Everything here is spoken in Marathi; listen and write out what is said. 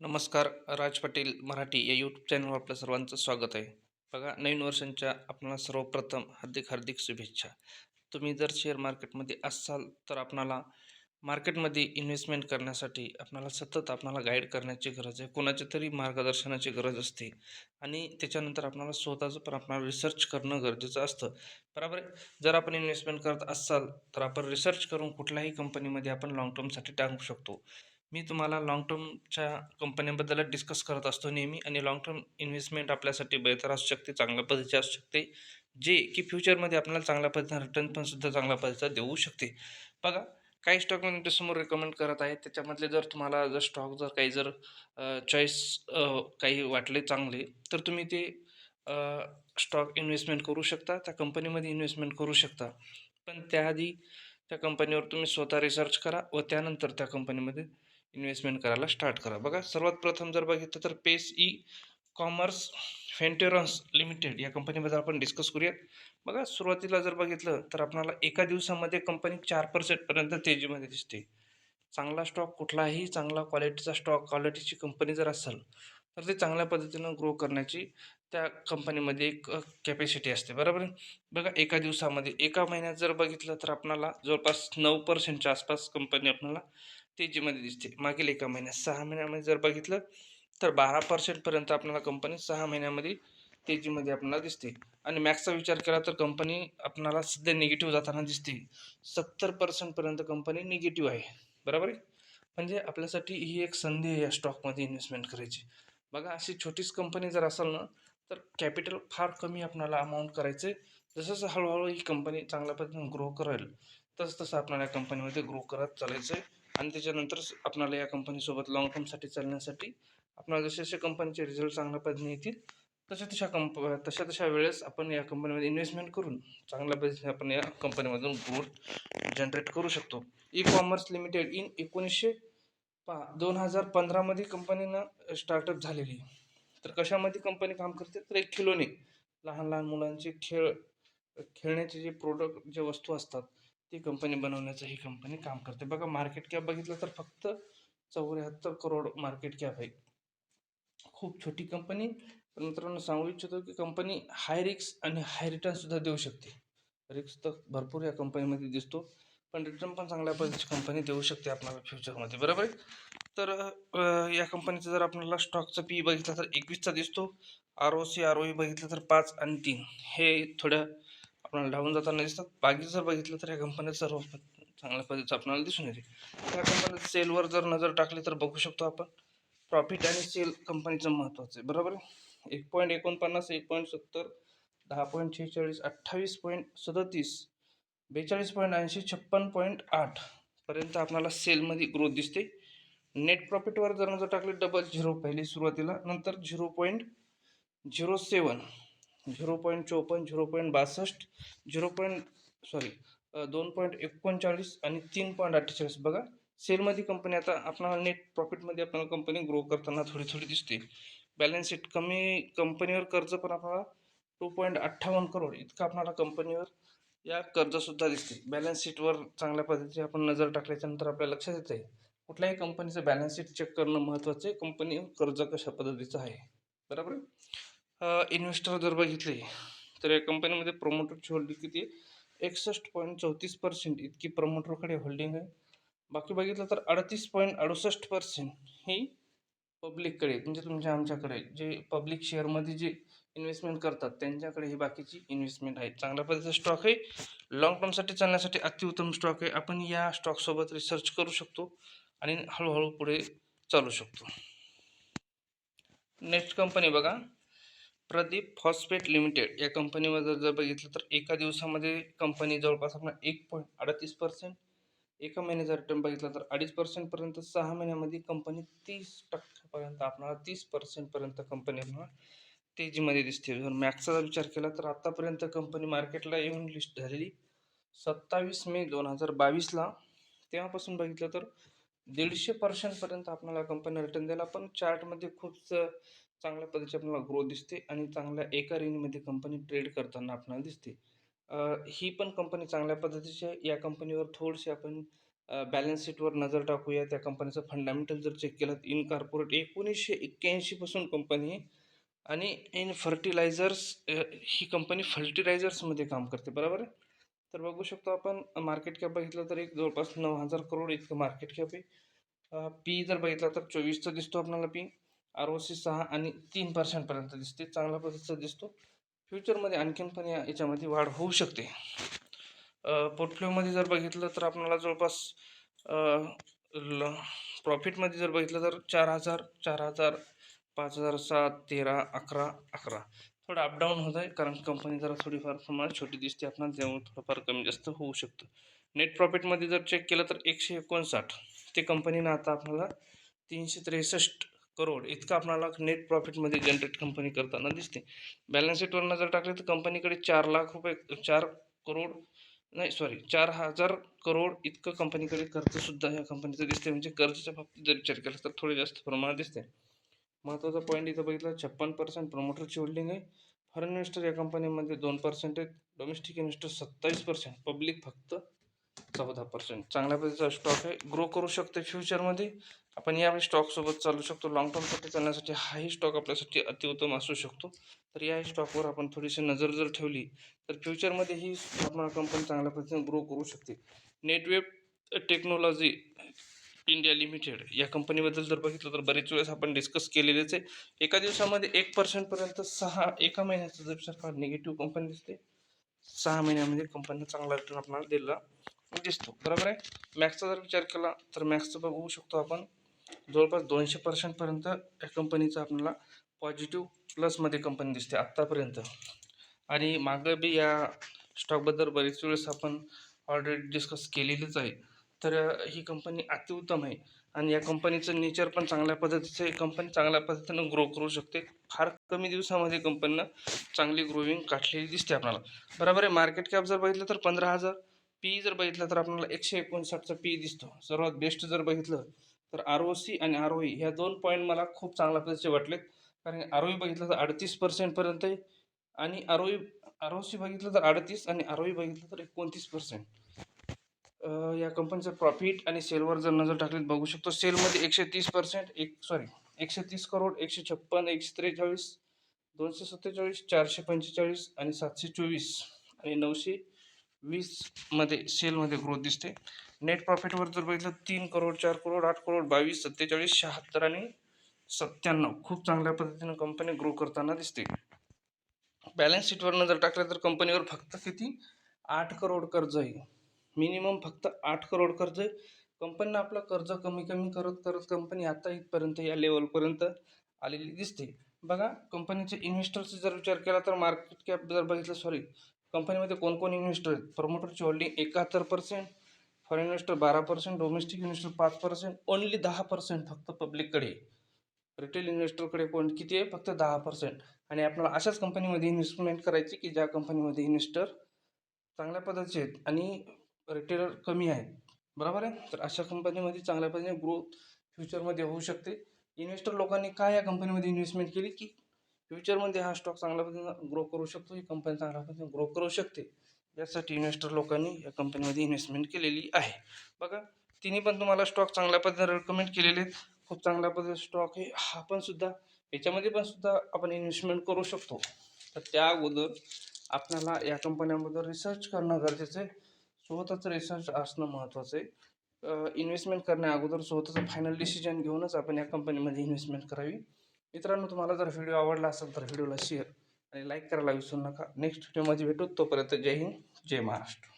नमस्कार राज पाटील मराठी या यूट्यूब चॅनलवर आपलं सर्वांचं स्वागत आहे. बघा नवीन वर्षांच्या आपणाला सर्वप्रथम हार्दिक हार्दिक शुभेच्छा. तुम्ही जर शेअर मार्केटमध्ये असाल तर आपणाला मार्केटमध्ये इन्व्हेस्टमेंट करण्यासाठी आपणाला सतत आपणाला गाईड करण्याची गरज आहे. कोणाच्या तरी मार्गदर्शनाची गरज असते. आणि त्याच्यानंतर आपणाला स्वतःचं पण आपणाला रिसर्च करणं गरजेचं असतं. बरोबर आहे? जर आपण इन्व्हेस्टमेंट करत असाल तर आपण रिसर्च करून कुठल्याही कंपनीमध्ये आपण लाँग टर्मसाठी टाकू शकतो. मी तुम्हाला लाँग टर्मच्या कंपन्यांबद्दल डिस्कस करत असतो नेहमी आणि लाँग टर्म इन्व्हेस्टमेंट आपल्यासाठी बेहतर असू शकते चांगल्या पद्धतीची असू शकते जे की फ्युचरमध्ये आपल्याला चांगल्या पद्धतीने रिटर्न पण सुद्धा चांगल्या पद्धतीचा देऊ शकते. बघा काही स्टॉक मी तुमच्यासमोर रेकमेंड करत आहे त्याच्यामधले जर तुम्हाला जर स्टॉक जर काही जर चॉईस काही वाटले चांगले तर तुम्ही ते स्टॉक इन्व्हेस्टमेंट करू शकता त्या कंपनीमध्ये इन्व्हेस्टमेंट करू शकता. पण त्याआधी त्या कंपनीवर तुम्ही स्वतः रिसर्च करा व त्यानंतर त्या कंपनीमध्ये इन्व्हेस्टमेंट करायला स्टार्ट करा. बघा सर्वात प्रथम जर बघितलं तर Pace e commerce ventures limited या कंपनीबद्दल आपण डिस्कस करूयात. बघा सुरुवातीला जर बघितलं तर आपणाला एका दिवसामध्ये कंपनी चार पर्सेंटपर्यंत तेजीमध्ये दिसते. चांगला स्टॉक कुठलाही चांगला क्वालिटीचा स्टॉक क्वालिटीची कंपनी जर असेल तर ते चांगल्या पद्धतीनं ग्रो करण्याची त्या कंपनीमध्ये एक कॅपॅसिटी असते बरोबर आहे? बघा एका दिवसामध्ये एका महिन्यात जर बघितलं तर आपणाला जवळपास नऊ पर्सेंटच्या आसपास कंपनी आपल्याला तेजीमध्ये दिसते. मागील एका महिन्यात सहा महिन्यामध्ये जर बघितलं तर बारा पर्सेंटपर्यंत आपल्याला कंपनी सहा महिन्यामध्ये तेजीमध्ये आपल्याला दिसते. आणि मॅक्सचा विचार केला तर कंपनी आपणाला सध्या निगेटिव्ह जाताना दिसते. सत्तर पर्सेंटपर्यंत कंपनी निगेटिव्ह आहे. बरोबर आहे? म्हणजे आपल्यासाठी ही एक संधी आहे या स्टॉकमध्ये इन्व्हेस्टमेंट करायची. बघा अशी छोटीच कंपनी जर असेल ना तर कॅपिटल फार कमी आपणाला अमाऊंट करायचं आहे जसं जसं हळूहळू ही कंपनी चांगल्या पद्धतीने ग्रो करेल तसं तसं आपल्याला या कंपनीमध्ये ग्रो करत चालायचं आहे आणि त्याच्यानंतर आपणाला या कंपनीसोबत लाँग टर्मसाठी चालण्यासाठी आपल्याला जसे जसे कंपनीचे रिझल्ट चांगल्या पद्धतीने येतील तशा तशा कंप तशा तशा वेळेस आपण या कंपनीमध्ये इन्व्हेस्टमेंट करून चांगल्या पद्धतीने आपण या कंपनीमधून ग्रोथ जनरेट करू शकतो. ई कॉमर्स लिमिटेड इन एकोणीसशे पा दोन हजार पंधरामध्ये कंपनीनं स्टार्टअप झालेली. तर कशामध्ये कंपनी काम करते? तर एक खिलोने. लहान लहान मुलांचे खेळ खेळण्याचे जे प्रोडक्ट जे वस्तू असतात ती कंपनी बनवण्याचं ही कंपनी काम करते. बघा मार्केट कॅप बघितलं तर फक्त चौऱ्याहत्तर करोड मार्केट कॅप आहे. खूप छोटी कंपनी पण मित्रांनो सांगू इच्छितो की कंपनी हाय रिक्स आणि हाय रिटर्नसुद्धा देऊ शकते. रिक्स तर भरपूर या कंपनीमध्ये दिसतो. पण रिटर्न पण चांगल्या पद्धतीची कंपनी देऊ शकते आपल्याला फ्युचरमध्ये बरोबर? आहे तर या कंपनीचं जर आपल्याला स्टॉकचा पी बघितला तर एकवीसचा दिसतो. R O C R O E बघितलं तर पाच आणि तीन. हे थोड्या आपल्याला डाऊन जाताना दिसतात. बाकी जर बघितलं तर या कंपनीचा सर्व चांगल्या पद्धतीचं आपल्याला दिसून येते. त्या कंपनीत सेलवर जर नजर टाकली तर बघू शकतो आपण. प्रॉफिट आणि सेल कंपनीचं महत्त्वाचं आहे. बरोबर एक पॉईंट एकोणपन्नास एक पॉईंट सत्तर दहा पॉईंट शेहेचाळीस अठ्ठावीस पॉईंट सदतीस बेचाळीस पॉईंट ऐंशी छप्पन पॉईंट आठपर्यंत आपल्याला सेलमध्ये ग्रोथ दिसते. नेट प्रॉफिटवर जर नजर टाकली डबल झिरो पहिली सुरुवातीला नंतर zero point zero seven zero point चोपन्न झिरो पॉईंट बासष्ट झिरो पॉईंट सॉरी दोन पॉईंट एकोणचाळीस आणि तीन पॉईंट अठ्ठेचाळीस. बघा सेलमध्ये कंपनी आता आपल्याला नेट प्रॉफिटमध्ये आपल्याला कंपनी ग्रो करताना थोडी थोडी दिसते. बॅलन्स शीट कमी कंपनीवर कर्ज पण आपल्याला टू पॉईंट अठ्ठावन्न करोड इतकं आपणाला कंपनीवर या कर्जसुद्धा दिसते. बॅलन्स शीटवर चांगल्या पद्धतीने आपण नजर टाकल्याच्यानंतर आपल्याला लक्षात येतं आहे कुठल्याही कंपनीचं बॅलन्स शीट चेक करणं महत्त्वाचं आहे. कंपनी कर्ज कशा पद्धतीचं आहे? बरोबर? इन्व्हेस्टर जर बघितले तर या कंपनीमध्ये प्रमोटरची होल्डिंग किती आहे? एकसष्ट पॉईंट चौतीस पर्सेंट इतकी प्रमोटरकडे होल्डिंग आहे. बाकी बघितलं तर अडतीस पॉईंट अडुसष्ट पर्सेंट ही पब्लिककडे म्हणजे तुमच्या आमच्याकडे जे पब्लिक शेअरमध्ये जे इन्व्हेस्टमेंट करतात त्यांच्याकडे ही बाकीची इन्व्हेस्टमेंट आहे. चांगल्या पद्धतीचा स्टॉक आहे. लॉंग टर्मसाठी चालण्यासाठी अतिउत्तम स्टॉक आहे. आपण या स्टॉकसोबत रिसर्च करू शकतो. आणि हळूहळू पुढे चालू शकतो. नेक्स्ट कंपनी बघा. प्रदीप फॉस्फेट लिमिटेड या कंपनीमध्ये जर बघितलं तर एका दिवसामध्ये कंपनी जवळपास आपण एक पॉईंट अडतीस पर्सेंट एका महिन्याचा रिटर्न बघितला तर अडीच पर्सेंटपर्यंत सहा महिन्यामध्ये कंपनी तीस टक्क्यापर्यंत आपणाला तीस पर्सेंटपर्यंत कंपनी आपल्याला तेजीमध्ये दिसते. जर मॅक्सचा विचार केला तर आत्तापर्यंत कंपनी मार्केटला येऊन लिस्ट झालेली सत्तावीस मे दोन हजार बावीसला. तेव्हापासून बघितलं तर दीडशे पर्सेंटपर्यंत आपल्याला कंपनी रिटर्न द्यायला पण चार्टमध्ये खूप चांगल्या पद्धतीची आपल्याला ग्रोथ दिसते आणि चांगल्या एका रेंजमध्ये कंपनी ट्रेड करताना आपल्याला दिसते. ही पण कंपनी चांगल्या पद्धतीची आहे. या कंपनीवर थोडीशी आपण बॅलन्स शीटवर नजर टाकूया. त्या कंपनीचं फंडामेंटल जर चेक केलं इन कॉर्पोरेट एकोणीसशे एक्क्याऐंशीपासून कंपनी आणि इन फर्टिलायझर्स ही कंपनी फर्टिलायझर्समध्ये काम करते. बरोबर आहे? तर बघू शकतो आपण मार्केट कॅप बघितलं तर एक जवळपास नऊ हजार करोड इतकं मार्केट कॅप आहे. पी जर बघितला तर चोवीसचा दिसतो आपल्याला पी आर ओ सी सहा आणि तीन पर्सेंटपर्यंत दिसते. चांगल्या पद्धतीचा दिसतो. फ्युचरमध्ये आणखीन पण या याच्यामध्ये वाढ होऊ शकते. पोर्टफोलिओमध्ये जर बघितलं तर आपल्याला जवळपास ल प्रॉफिटमध्ये जर बघितलं तर चार हजार चार हजार पाच हजार सात तेरा अकरा अकरा. थोडं अपडाऊन होत आहे कारण कंपनी जरा थोडीफार प्रमाणात छोटी दिसते आपल्याला त्यामुळे थोडंफार कमी जास्त होऊ शकतं. नेट प्रॉफिटमध्ये जर चेक केलं तर एकशे एकोणसाठ. ते कंपनीनं आता आपल्याला तीनशे त्रेसष्ट करोड इतकं आपल्याला नेट प्रॉफिटमध्ये जनरेट कंपनी करताना दिसते. बॅलन्स शीटवर नजर टाकली तर कंपनीकडे चार लाख रुपये चार करोड नाही सॉरी चार हजार करोड इतकं कंपनीकडे कर्जसुद्धा ह्या कंपनीचं दिसते म्हणजे कर्जाच्या बाबतीत जर विचार केला तर थोडे जास्त प्रमाणात दिसते महत्त्वाचा पॉईंट इथं बघितला छप्पन पर्सेंट प्रमोटरची होल्डिंग आहे. फॉरेन इन्व्हेस्टर या कंपनीमध्ये दोन पर्सेंट आहेत. डोमेस्टिक इन्व्हेस्टर सत्तावीस पर्सेंट पब्लिक फक्त चौदा पर्सेंट चांगल्या पद्धतीचा स्टॉक आहे. ग्रो करू शकते फ्युचरमध्ये आपण यावेळी स्टॉकसोबत चालू शकतो. लॉंग टर्मसाठी चालण्यासाठी हाही स्टॉक आपल्यासाठी अतिउत्तम असू शकतो. तर या स्टॉकवर आपण थोडीशी नजर जर ठेवली तर फ्युचरमध्ये ही आपण कंपनी चांगल्या पद्धतीने ग्रो करू शकते. नेटवेब टेक्नॉलॉजी इंडिया लिमिटेड या कंपनीबद्दल जर बघितलं तर बरेच वेळेस आपण डिस्कस केलेलेच आहे. एका दिवसामध्ये एक पर्सेंटपर्यंत सहा एका महिन्याचा जर सरकार निगेटिव्ह कंपनी दिसते सहा महिन्यामध्ये कंपनीनं चांगला रिटर्न आपल्याला दिला दिसतो. बरोबर आहे? मॅक्सचा जर विचार केला तर मॅक्सचं बघू शकतो आपण. जवळपास दोनशे पर्सेंटपर्यंत या कंपनीचं आपल्याला पॉझिटिव्ह प्लसमध्ये कंपनी दिसते आत्तापर्यंत आणि मागं बी या स्टॉकबद्दल बरेच वेळेस आपण ऑलरेडी डिस्कस केलेलीच आहे. तर ही कंपनी अतिउत्तम आहे. आणि या कंपनीचं नेचर पण चांगल्या पद्धतीचं आहे. कंपनी चांगल्या पद्धतीनं ग्रो करू शकते. फार कमी दिवसामध्ये कंपनीनं चांगली ग्रोविंग काढलेली दिसते आपल्याला. बरोबर आहे? मार्केट कॅप जर बघितलं तर पंधरा हजार. पी जर बघितलं तर आपल्याला एकशे एकोणसाठचा पी दिसतो. सर्वात बेस्ट जर बघितलं तर आर ओ सी आणि आर ओ ई ह्या दोन पॉईंट मला खूप चांगल्या पद्धतीचे वाटलेत. कारण आर ओ ई बघितलं तर अडतीस पर्सेंटपर्यंत आहे. आणि R O E R O C बघितलं तर अडतीस आणि आर ओ ई बघितलं तर एकोणतीस पर्सेंट या कंपनीचं प्रॉफिट आणि सेलवर जर नजर टाकली बघू शकतो सेलमध्ये एकशे तीस पर्सेंट एक सॉरी एकशे तीस करोड एकशे छप्पन एकशे त्रेचाळीस दोनशे सत्तेचाळीस चारशे पंचेचाळीस आणि सातशे चोवीस. आणि नऊशे वीसमध्ये सेलमध्ये ग्रोथ दिसते. नेट प्रॉफिटवर जर बघितलं तीन करोड चार करोड आठ करोड बावीस सत्तेचाळीस शहात्तर आणि सत्त्याण्णव. खूप चांगल्या पद्धतीनं कंपनी ग्रो करताना दिसते. बॅलन्स शीटवर नजर टाकलं तर कंपनीवर फक्त किती? आठ करोड कर्ज आहे मिनिमम फक्त आठ करोड कर्ज आहे. कंपनीनं आपलं कर्ज कमी कमी करत करत कंपनी आता इथपर्यंत या लेवलपर्यंत आलेली दिसते. बघा कंपनीचे इन्व्हेस्टरचा जर विचार केला तर मार्केट कॅप जर बघितलं सॉरी कंपनीमध्ये कोण कोण इन्व्हेस्टर आहेत? प्रमोटरची होल्डिंग एकाहत्तर पर्सेंट फॉरेन इन्व्हेस्टर बारा पर्सेंट डोमेस्टिक इन्व्हेस्टर पाच पर्सेंट ओनली दहा पर्सेंट फक्त पब्लिककडे रिटेल इन्व्हेस्टरकडे कोण किती आहे? फक्त दहा पर्सेंट आणि आपल्याला अशाच कंपनीमध्ये इन्व्हेस्टमेंट करायची की ज्या कंपनीमध्ये इन्व्हेस्टर चांगल्या पद्धतीचे आहेत. आणि रिटेलर कमी आहेत. बरोबर आहे? तर अशा कंपनीमध्ये चांगल्या पद्धतीने ग्रोथ फ्युचरमध्ये होऊ शकते. इन्व्हेस्टर लोकांनी काय या कंपनीमध्ये इन्व्हेस्टमेंट केली? की फ्युचरमध्ये हा स्टॉक चांगल्या पद्धतीनं ग्रो करू शकतो ही कंपनी चांगल्या पद्धतीने ग्रो करू शकते. यासाठी इन्व्हेस्टर लोकांनी या कंपनीमध्ये इन्व्हेस्टमेंट केलेली आहे. बघा तिन्ही पण तुम्हाला स्टॉक चांगल्या पद्धतीने रेकमेंड केलेले आहेत. खूप चांगल्या पद्धतीने स्टॉक आहे. हा पण सुद्धा याच्यामध्ये पण सुद्धा आपण इन्व्हेस्टमेंट करू शकतो. तर त्या अगोदर आपल्याला या कंपन्यांबद्दल रिसर्च करणं गरजेचं आहे. स्वतःच रिसर्च असणं महत्त्वाचं आहे. इन्व्हेस्टमेंट करण्या अगोदर स्वतःचं फायनल डिसिजन घेऊनच आपण या कंपनीमध्ये इन्व्हेस्टमेंट करावी. मित्रांनो तुम्हाला जर व्हिडिओ आवडला असेल तर व्हिडिओला शेअर आणि लाईक करायला विसरू नका. नेक्स्ट व्हिडिओमध्ये भेटू. तोपर्यंत जय हिंद जय महाराष्ट्र.